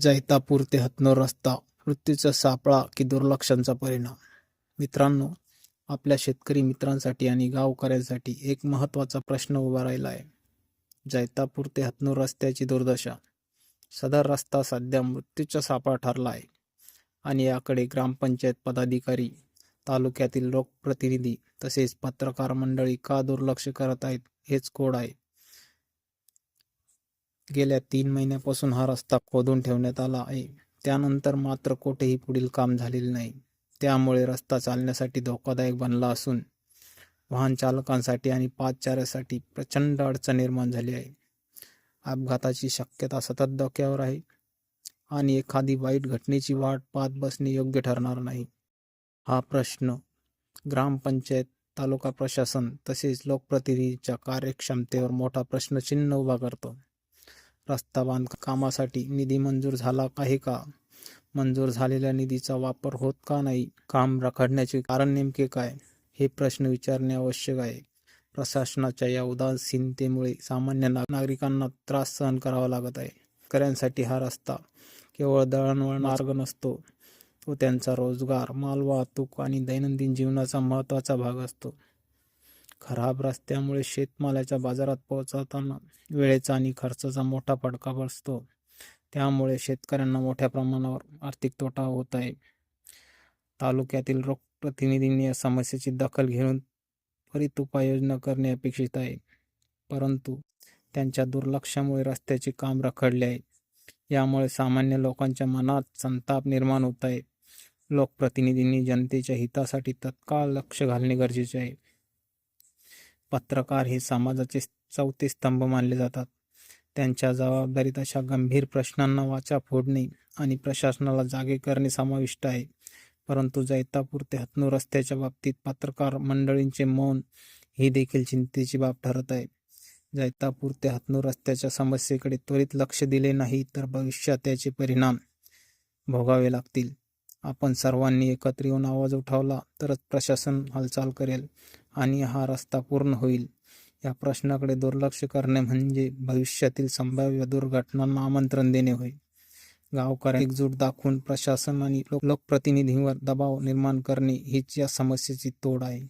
जैतापूर ते रस्ता मृत्यूचा सापळा की दुर्लक्षांचा परिणाम. मित्रांनो आपल्या शेतकरी मित्रांसाठी आणि गावकऱ्यांसाठी एक महत्त्वाचा प्रश्न उभा राहिला आहे. जैतापूर ते हतनूर रस्त्याची दुर्दशा. सदर रस्ता सध्या मृत्यूचा सापळा ठरला आहे आणि याकडे ग्रामपंचायत पदाधिकारी तालुक्यातील लोकप्रतिनिधी तसेच पत्रकार मंडळी का दुर्लक्ष करत आहेत हेच कोड आहे. गेल्या तीन महिन्यापासून हा रस्ता खोदून ठेवण्यात आला आहे. त्यानंतर मात्र कोठेही पुढील काम झालेले नाही. त्यामुळे रस्ता चालण्यासाठी धोकादायक बनला असून वाहन चालकांसाठी आणि पादचाऱ्यासाठी प्रचंड अडचण निर्माण झाली आहे. अपघाताची शक्यता सतत धोक्यावर आहे आणि एखादी वाईट घटनेची वाट पाहत बसणे योग्य ठरणार नाही. हा प्रश्न ग्रामपंचायत तालुका प्रशासन तसेच लोकप्रतिनिधीच्या कार्यक्षमतेवर मोठा प्रश्नचिन्ह उभा करतो. रस्ता बांधकामासाठी निधी मंजूर झाला आहे का? मंजूर झालेल्या निधीचा वापर होत का नाही? काम रखडण्याचे कारण नेमके काय? हे प्रश्न विचारणे आवश्यक आहे. प्रशासनाच्या या उदासीनतेमुळे सामान्य ना- नागरिकांना त्रास सहन करावा लागत आहे. शेतकऱ्यांसाठी हा रस्ता केवळ दळणवळण मार्ग नसतो तो त्यांचा रोजगार मालवाहतूक आणि दैनंदिन जीवनाचा महत्त्वाचा भाग असतो. खराब रस्त्यामुळे शेतमालाच्या बाजारात पोहोचवताना वेळेचा आणि खर्चाचा मोठा फडका बसतो. त्यामुळे शेतकऱ्यांना मोठ्या प्रमाणावर आर्थिक तोटा होत आहे. तालुक्यातील लोकप्रतिनिधींनी या समस्येची दखल घेऊन त्वरित उपाययोजना करणे अपेक्षित आहे. परंतु त्यांच्या दुर्लक्षामुळे रस्त्याचे काम रखडले आहे. यामुळे सामान्य लोकांच्या मनात संताप निर्माण होत आहे. लोकप्रतिनिधींनी जनतेच्या हितासाठी तत्काळ लक्ष घालणे गरजेचे आहे. पत्रकार हे समाजाचे चौथे स्तंभ मानले जातात. त्यांच्या जबाबदारीत अशा गंभीर प्रश्नांना वाचा फोडणे आणि प्रशासनाला जागे करणे समाविष्ट आहे. परंतु जैतापूर ते हतनूर रस्त्याच्या बाबतीत पत्रकार मंडळींचे मौन ही देखील चिंतेची बाब ठरत आहे. जैतापूर ते हतनूर रस्त्याच्या समस्येकडे त्वरित लक्ष दिले नाही तर भविष्यात त्याचे परिणाम भोगावे लागतील. आपण सर्वांनी एकत्र येऊन आवाज उठवला तरच प्रशासन हालचाल करेल आणि हा रस्ता पूर्ण होईल. या प्रश्नाकडे दुर्लक्ष करणे म्हणजे भविष्यातील संभाव्य दुर्घटनांना आमंत्रण देणे होय. गावकऱ्या एकजूट दाखवून प्रशासन आणि लोक लोकप्रतिनिधींवर दबाव निर्माण करणे हीच या समस्येची तोड आहे.